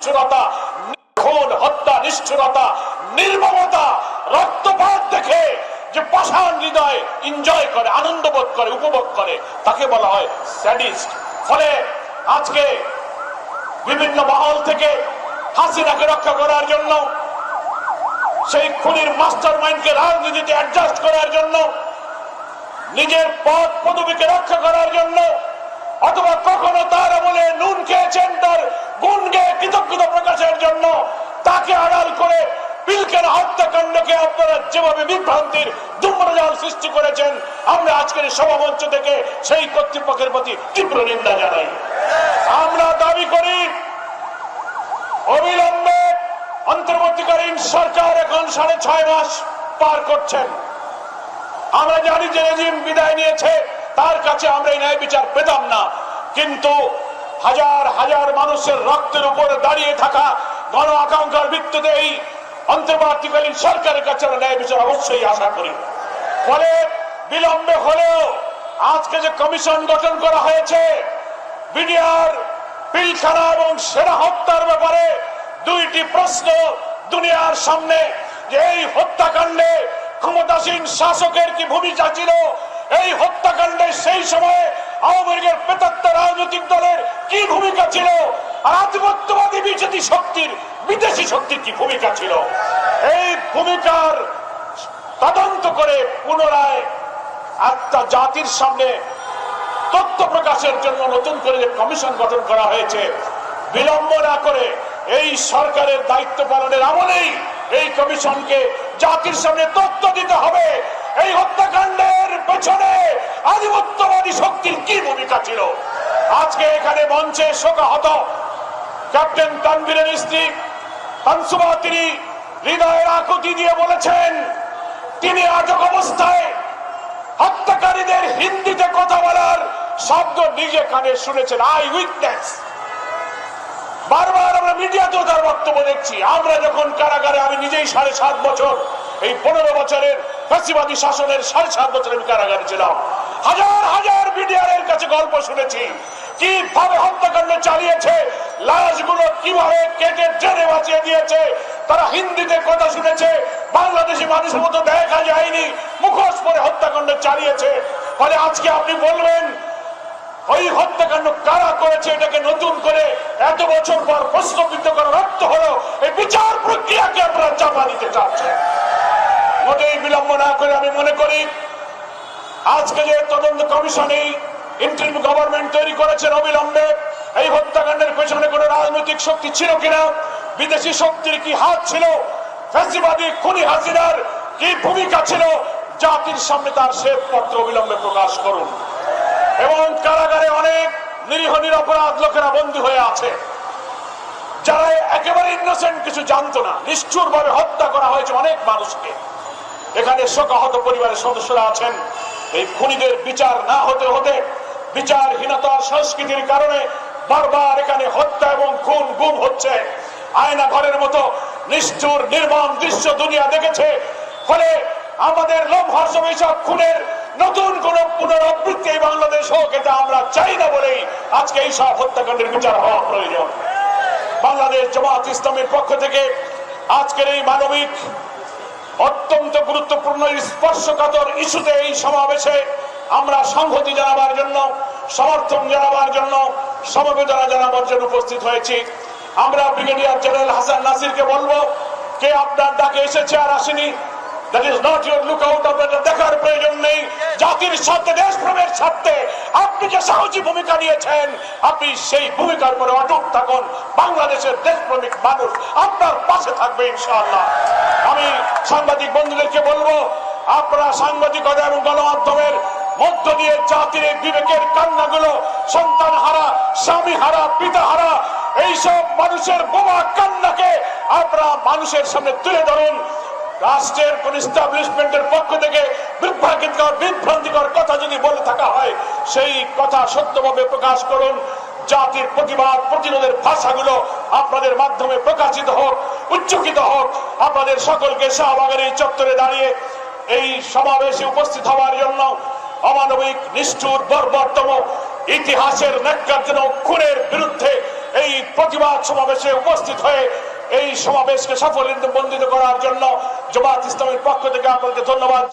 নিষ্ঠুরতা খুন হত্যা, নিষ্ঠুরতা, নির্মমতা, রক্তপাত দেখে যে পাষাণ হৃদয় এনজয় করে আনন্দ বোধ করে, উপভোগ করে, তাকে বলা হয় স্যাডিস্ট ফলে আজকে বিভিন্ন মহল থেকে হাসিনাকে রক্ষা করার জন্য, সেই খুনির মাস্টার মাইন্ডকে রাজনীতিতে অ্যাডজাস্ট করার জন্য, নিজের পদ পদবীকে রক্ষা করার জন্য, অথবা কখনো তার বলে নুন খেয়েছেন তার জন্য তাকে আড়াল করে হত্যাকাণ্ডকে আপনারা যেভাবে বিভ্রান্তির দুম্রজাল সৃষ্টি করেছেন, আমরা আজকের সভামঞ্চ থেকে সেই কর্তৃপক্ষের প্রতি তীব্র নিন্দা জানাই। আমরা দাবি করি, অবিলম্বে অন্তর্বর্তীকালীন সরকার এখন সাড়ে ছয় মাস পার করছেন। আমরা জানি যে রেজিম বিদায় নিয়েছে, তার কাছে আমরা ন্যায় বিচার পেতাম না। কিন্তু হাজার হাজার মানুষের রক্তের উপরে দাঁড়িয়ে থাকা গণ আকাঙ্ক্ষার ভিত্তিতে এই অন্তর্বর্তীকালীন সরকারের কাছে আমরা ন্যায় বিচার অবশ্যই আশা করি। ফলে বিলম্বে হলেও আজকে যে কমিশন গঠন করা হয়েছে, বিডিআর পিলখানা এবং সেনা হত্যার ব্যাপারে দুইটি প্রশ্ন দুনিয়ার সামনে যে এই হত্যাকাণ্ডে ক্ষমতাসীন শাসকের কি ভূমিকা ছিল, এই হত্যাকাণ্ডে সেই সময়ে আওয়ামী লীগের রাজনৈতিক দলের কি ভূমিকা ছিল আধিপত্যবাদী বিজেপি শক্তির বিদেশি শক্তির কি ভূমিকা ছিল? এই ভূমিকার তদন্ত করে পুনরায় একটা জাতির সামনে তথ্য প্রকাশের জন্য নতুন করে যে কমিশন গঠন করা হয়েছে, বিলম্ব না করে এই সরকারের দায়িত্ব পালনের আমলেই এই কমিশনকে জাতির সামনে তথ্য দিতে হবে। এই হত্যাকাণ্ডের পেছনে আধিপত্যবাদী শক্তির কি ভূমিকা ছিল? আজকে এখানে মঞ্চে শোকাহত ক্যাপ্টেন তানভীরের স্ত্রী তানসুমা, তিনি হৃদয়ের আকুতি দিয়ে বলেছেন, তিনি আটক অবস্থায় হত্যাকারীদের হিন্দিতে কথা বলার শব্দ নিজে কানে শুনেছেন। Eye witness. বারবার আমরা মিডিয়াতেও তার বক্তব্য দেখছি। আমরা যখন কারাগারে, আমি নিজেই সাড়ে সাত বছর, এই পনেরো বছরের ফ্যাসিবাদী শাসনের সাড়ে সাত বছর আমি কারাগারে ছিলাম। হাজার হাজার মিডিয়ারের কাছে গল্প শুনেছি। কীভাবে হত্যাকাণ্ড চালিয়েছে লাশগুলো কীভাবে কেটে ট্রেনে বাঁচিয়ে দিয়েছে? তারা হিন্দিতে কথা শুনেছে, বাংলাদেশি মানুষের মতো দেখা যায়নি, মুখোশ পরে হত্যাকাণ্ড চালিয়েছে। ফলে আজকে আপনি বলবেন, ওই হত্যাকাণ্ড কারা করেছে এটাকে নতুন করে এত বছর পর প্রশ্নবিদ্ধ করার অর্থ হলো, এই বিচার প্রক্রিয়াকে আপনারা চাপা দিতে চাচ্ছেন। মোটেই বিলম্ব না করে আমি মনে করি, আজকে যে তদন্ত কমিশন এই ইন্টারিম গভর্নমেন্ট তৈরি করেছেন অবিলম্বে এই হত্যাকাণ্ডের পেছনে কোনো রাজনৈতিক শক্তি ছিল কিনা? বিদেশি শক্তির কি হাত ছিল? ফ্যাসিবাদী খুনি হাসিনার কি ভূমিকা ছিল? জাতির সামনে তার শ্বেতপত্র অবিলম্বে প্রকাশ করুন। এবং কারাগারে অনেক নিরীহ, নিরপরাধ লোকেরা বন্দী হয়ে আছে। যারা একেবারে ইনোসেন্ট কিছু জানতো না নিষ্ঠুর ভাবে হত্যা করা হয়েছে অনেক মানুষকে। এখানে শোকাহত পরিবারের সদস্যরা আছেন। এই খুনিদের বিচার না হতে হতে বিচারহীনতার সংস্কৃতির কারণে বারবার এখানে হত্যা এবং খুন, গুম হচ্ছে। আয়না ঘরের মতো নিষ্ঠুর, নির্মম দৃশ্য দুনিয়া দেখেছে। ফলে আমাদের লোমহর্ষম এইসব খুনের নতুন কোন পুনরাবৃত্তি বাংলাদেশ হোক, এটা আমরা চাই না বলেই আজকে এইসব হত্যাকাণ্ডের বিচার হওয়া প্রয়োজন। বাংলাদেশ জামাত ইসলামের পক্ষ থেকে আজকের এই মানবিক অত্যন্ত গুরুত্বপূর্ণ স্পর্শকাতর ইস্যুতে এই সমাবেশে আমরা সংহতি জানাবার জন্য, সমর্থন জানাবার জন্য সমবেদনা জানাবার জন্য উপস্থিত হয়েছি। আমরা ব্রিগেডিয়ার জেনারেল হাসান নাসিরকে বলব, কে আপনার ডাকে এসেছে আর আসেনি নট ইউর দেখার প্রয়োজন নেই। আপনি যে সাহসী ভূমিকা নিয়েছেন, আপনি সেই ভূমিকার থাকুন। বাংলাদেশের আপনার পাশে থাকবে আমি সাংবাদিক বন্ধুদেরকে বলব, আপনারা সাংবাদিকতা এবং গণমাধ্যমের মধ্য দিয়ে জাতির বিবেকের কান্নাগুলো সন্তান হারা স্বামী হারা পিতা হারা এইসব মানুষের বোমা কান্নাকে আপনারা মানুষের সামনে তুলে ধরুন। রাষ্ট্রের কোন ইস্টাবলিশমেন্টের পক্ষ থেকে বিভ্রান্তিকর বিভ্রান্তিকর কথা যদি বলে থাকা হয়, সেই কথা সত্যভাবে প্রকাশ করুন। জাতির প্রতিবাদ, প্রতিরোধের ভাষাগুলো আপনাদের মাধ্যমে প্রকাশিত হোক উচ্চকিত হোক। আপনাদের সকলকে শাহবাগের এই চত্বরে দাঁড়িয়ে এই সমাবেশে উপস্থিত হওয়ার জন্য অমানবিক, নিষ্ঠুর, বর্বরতম ইতিহাসের ন্যাক্কারজনক খুনের বিরুদ্ধে এই প্রতিবাদ সমাবেশে উপস্থিত হয়ে এই সমাবেশকে সাফল্য বন্দিত করার জন্য জমাত ইসলামের পক্ষ থেকে আপনাদের ধন্যবাদ।